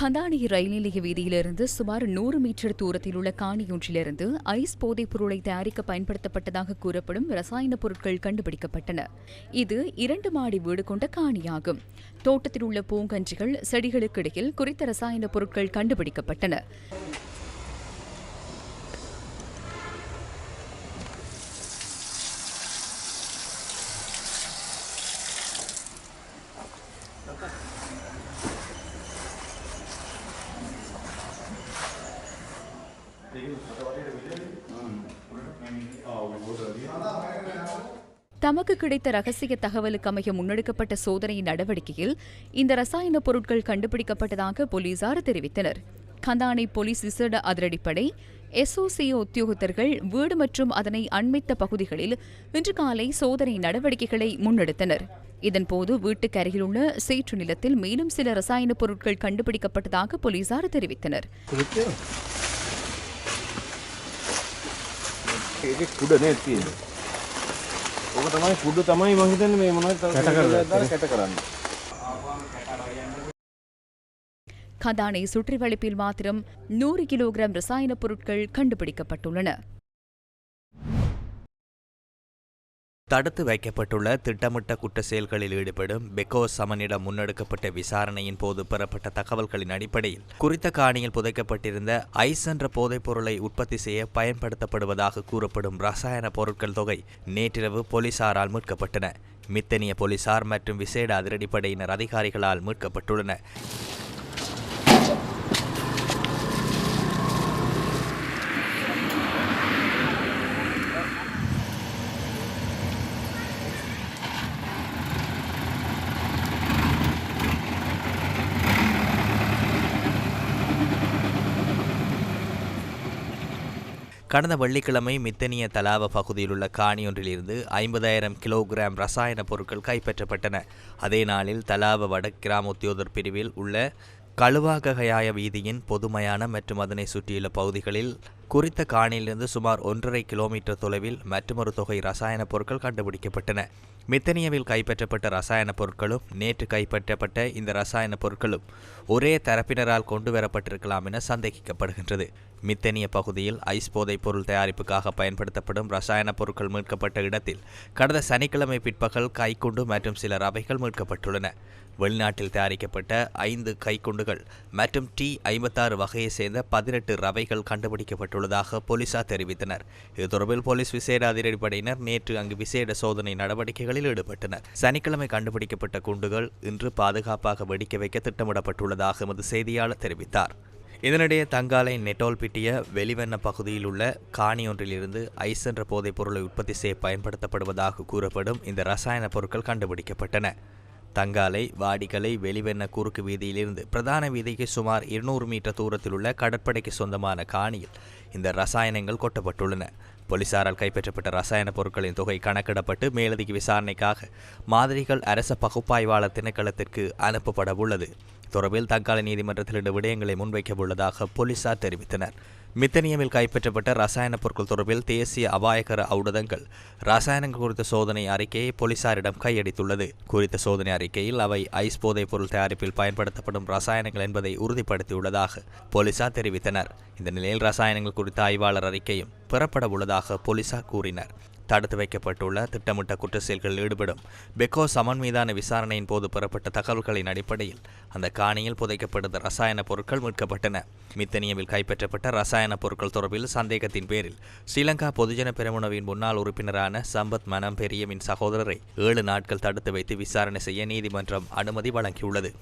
கந்தானி ரயில் நிலைய வீதியிலிருந்து சுமார் நூறு மீட்டர் தூரத்தில் உள்ள காணியொன்றிலிருந்து ஐஸ் போதைப் பொருளை தயாரிக்க பயன்படுத்தப்பட்டதாக கூறப்படும் ரசாயன பொருட்கள் கண்டுபிடிக்கப்பட்டன. இது இரண்டு மாடி வீடு கொண்ட காணியாகும். தோட்டத்தில் உள்ள பூங்கன்றிகள் செடிகளுக்கிடையில் குறித்த ரசாயன பொருட்கள் கண்டுபிடிக்கப்பட்டன. தமக்கு கிடைத்த ரகசிய தகவலுக்கு அமைய முன்னெடுக்கப்பட்ட சோதனை நடவடிக்கையில் இந்த ரசாயன பொருட்கள் கண்டுபிடிக்கப்பட்டதாக போலீசார் தெரிவித்தனர். கந்தானை போலீஸ் விசேட அதிரடிப்படை எஸ்ஓசிஓ உத்தியோகத்தர்கள் வீடு மற்றும் அதனை அண்மித்த பகுதிகளில் இன்று காலை சோதனை நடவடிக்கைகளை முன்னெடுத்தனர். இதன்போது வீட்டுக்கு அருகிலுள்ள சேற்று நிலத்தில் மேலும் சில ரசாயன பொருட்கள் கண்டுபிடிக்கப்பட்டதாக போலீசார் தெரிவித்தனர். ඒකේ කුඩ නේ තියෙන්නේ. ඕක තමයි කුඩ තමයි මං හිතන්නේ මේ මොනවද දාලා කැට කරන්නේ. கந்தானை சுற்றி வளைப்பில் மாத்திரம் நூறு கிலோகிராம் ரசாயன பொருட்கள் கண்டுபிடிக்கப்பட்டுள்ளன தடுத்து வைக்கப்பட்டுள்ள திட்டமிட்ட குற்ற செயல்களில் ஈடுபடும் பெக்கோ சமனிடம் முன்னெடுக்கப்பட்ட விசாரணையின் போது பெறப்பட்ட தகவல்களின் அடிப்படையில் குறித்த காணியில் புதைக்கப்பட்டிருந்த ஐஸ் என்ற போதைப் பொருளை உற்பத்தி செய்ய பயன்படுத்தப்படுவதாக கூறப்படும் ரசாயன பொருட்கள் தொகை நேற்றிரவு போலீசாரால் மீட்கப்பட்டன. மித்தனிய போலீசார் மற்றும் விசேட அதிரடிப்படையினர் அதிகாரிகளால் மீட்கப்பட்டுள்ளன கடந்த வெள்ளிக்கிழமை மித்தனிய தலாவ பகுதியிலுள்ள காணியொன்றிலிருந்து ஐம்பதாயிரம் கிலோகிராம் ரசாயன பொருட்கள் கைப்பற்றப்பட்டன. அதே நாளில் தலாவ வட கிராம பிரிவில் உள்ள கழுவாககயாய வீதியின் பொதுமையான மற்றும் அதனை சுற்றியுள்ள பகுதிகளில் குறித்த காணியிலிருந்து சுமார் ஒன்றரை கிலோமீட்டர் தொலைவில் மற்றொரு தொகை ரசாயன பொருட்கள் கண்டுபிடிக்கப்பட்டன. மித்தனியாவில் கைப்பற்றப்பட்ட ரசாயன பொருட்களும் நேற்று கைப்பற்றப்பட்ட இந்த ரசாயன பொருட்களும் ஒரே தரப்பினரால் கொண்டு வரப்பட்டிருக்கலாம் என சந்தேகிக்கப்படுகின்றது. மித்தனிய பகுதியில் ஐஸ் போதைப் பொருள் தயாரிப்புக்காக பயன்படுத்தப்படும் ரசாயன பொருட்கள் மீட்கப்பட்ட இடத்தில் கடந்த சனிக்கிழமை பிற்பகல் கைக்குண்டு மற்றும் சில ரவைகள் மீட்கப்பட்டுள்ளன. வெளிநாட்டில் தயாரிக்கப்பட்ட ஐந்து கைக்குண்டுகள் மற்றும் டி ஐம்பத்தாறு வகையை சேர்ந்த பதினெட்டு ரவைகள் கண்டுபிடிக்கப்பட்டுள்ளதாக போலீசார் தெரிவித்தனர். இது தொடர்பில் போலீஸ் விசேட அதிரடிப்படையினர் நேற்று அங்கு விசேட சோதனை நடவடிக்கைகளில் ஈடுபட்டனர். சனிக்கிழமை கண்டுபிடிக்கப்பட்ட குண்டுகள் இன்று பாதுகாப்பாக வெடிக்க வைக்க திட்டமிடப்பட்டுள்ளதாக எமது செய்தியாளர் தெரிவித்தார். இதனிடையே தங்காலை நெட்டோல் பிட்டிய வெளிவண்ண பகுதியில் உள்ள காணியொன்றிலிருந்து ஐஸ் என்ற போதைப் பொருளை உற்பத்தி செய்ய பயன்படுத்தப்படுவதாக கூறப்படும் இந்த ரசாயன பொருட்கள் கண்டுபிடிக்கப்பட்டன. தங்காலை வாடிக்கலை வெளிவெண்ண குறுக்கு வீதியிலிருந்து பிரதான வீதிக்கு சுமார் இருநூறு மீட்டர் தூரத்தில் உள்ள கடற்படைக்கு சொந்தமான காணியில் இந்த ரசாயனங்கள் கொட்டப்பட்டுள்ளன. போலீசாரால் கைப்பற்றப்பட்ட ரசாயன பொருட்களின் தொகை கணக்கிடப்பட்டு மேலதிக விசாரணைக்காக மாதிரிகள் அரச பகுப்பாய்வாளர் திணைக்களத்திற்கு அனுப்பப்பட உள்ளது தொடர்பில் தங்காலை நீதிமன்றத்தில் இந்த விடயங்களை முன்வைக்க உள்ளதாக போலீசார் தெரிவித்தனர். மித்தனியமில் கைப்பற்றப்பட்ட ரசாயன பொருட்கள் தொடர்பில் தேசிய அபாயகர ஔடதங்கள். ரசாயனங்கள் குறித்த சோதனை அறிக்கையை போலீசாரிடம் கையடித்துள்ளது குறித்த சோதனை அறிக்கையில் அவை ஐஸ் போதைப் பொருள் தயாரிப்பில் பயன்படுத்தப்படும் ரசாயனங்கள் என்பதை உறுதிப்படுத்தியுள்ளதாக போலீசார் தெரிவித்தனர். இந்த நிலையில் ரசாயனங்கள் குறித்த ஆய்வாளர் அறிக்கையும் பெறப்பட உள்ளதாக போலீசார் கூறினர். தடுத்து வைக்கப்பட்டுள்ள திட்டமிட்ட குற்ற செயல்களில் ஈடுபடும் பெக்கோ சமன் மீதான விசாரணையின் போது பெறப்பட்ட தகவல்களின் அடிப்படையில் அந்த காணியில் புதைக்கப்பட்ட ரசாயன பொருட்கள் மீட்கப்பட்டன. மித்தனியவில் கைப்பற்றப்பட்ட ரசாயன பொருட்கள் தொடர்பில் சந்தேகத்தின் பேரில் ஸ்ரீலங்கா பொதுஜன பெருமுனவின் முன்னாள் உறுப்பினரான சம்பத் மனம் பெரியவின் சகோதரரை ஏழு நாட்கள் தடுத்து வைத்து விசாரணை செய்ய நீதிமன்றம் அனுமதி வழங்கியுள்ளது.